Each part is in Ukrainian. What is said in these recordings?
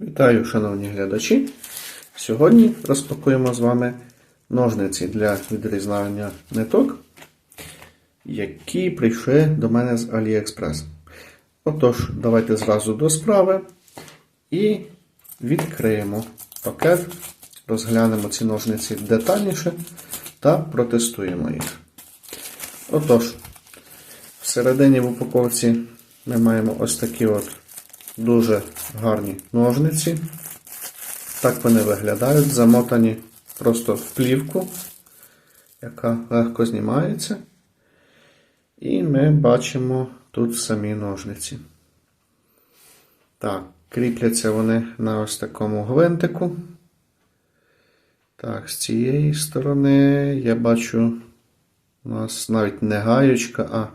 Вітаю, шановні глядачі! Сьогодні розпакуємо з вами ножниці для відрізання ниток, які прийшли до мене з AliExpress. Отож, давайте зразу до справи і відкриємо пакет, розглянемо ці ножниці детальніше та протестуємо їх. Отож, всередині в упаковці ми маємо ось такі от дуже гарні ножниці. Так вони виглядають, замотані просто в плівку, яка легко знімається. І ми бачимо тут самі ножниці. Так, кріпляться вони на ось такому гвинтику. Так, з цієї сторони я бачу у нас навіть не гаючка, а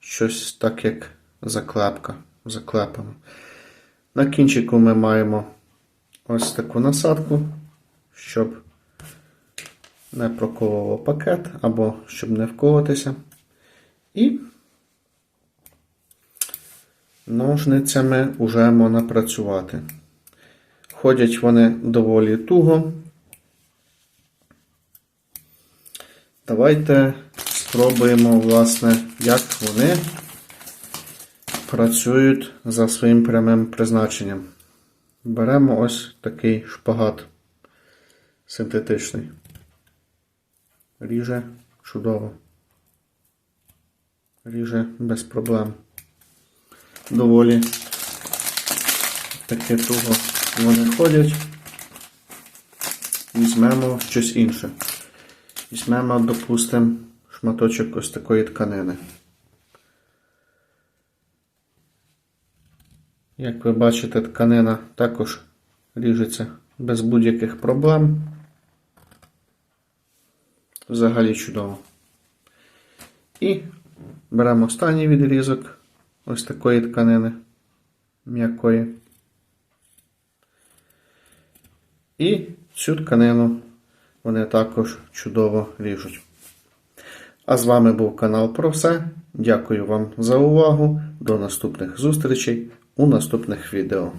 щось так як заклепка. Заклепано. На кінчику ми маємо ось таку насадку, щоб не проковував пакет або щоб не вколотися. І ножницями вже можна працювати. Ходять вони доволі туго. Давайте спробуємо, власне, як вони працюють за своїм прямим призначенням. Беремо ось такий шпагат синтетичний. Ріже чудово. Ріже без проблем. Доволі таке туго вони ходять. Візьмемо щось інше. Візьмемо, допустимо, шматочок ось такої тканини. Як ви бачите, тканина також ріжеться без будь-яких проблем. Взагалі чудово. І беремо останній відрізок ось такої тканини м'якої. І цю тканину вони також чудово ріжуть. А з вами був канал Про все. Дякую вам за увагу. До наступних зустрічей у наступних відео.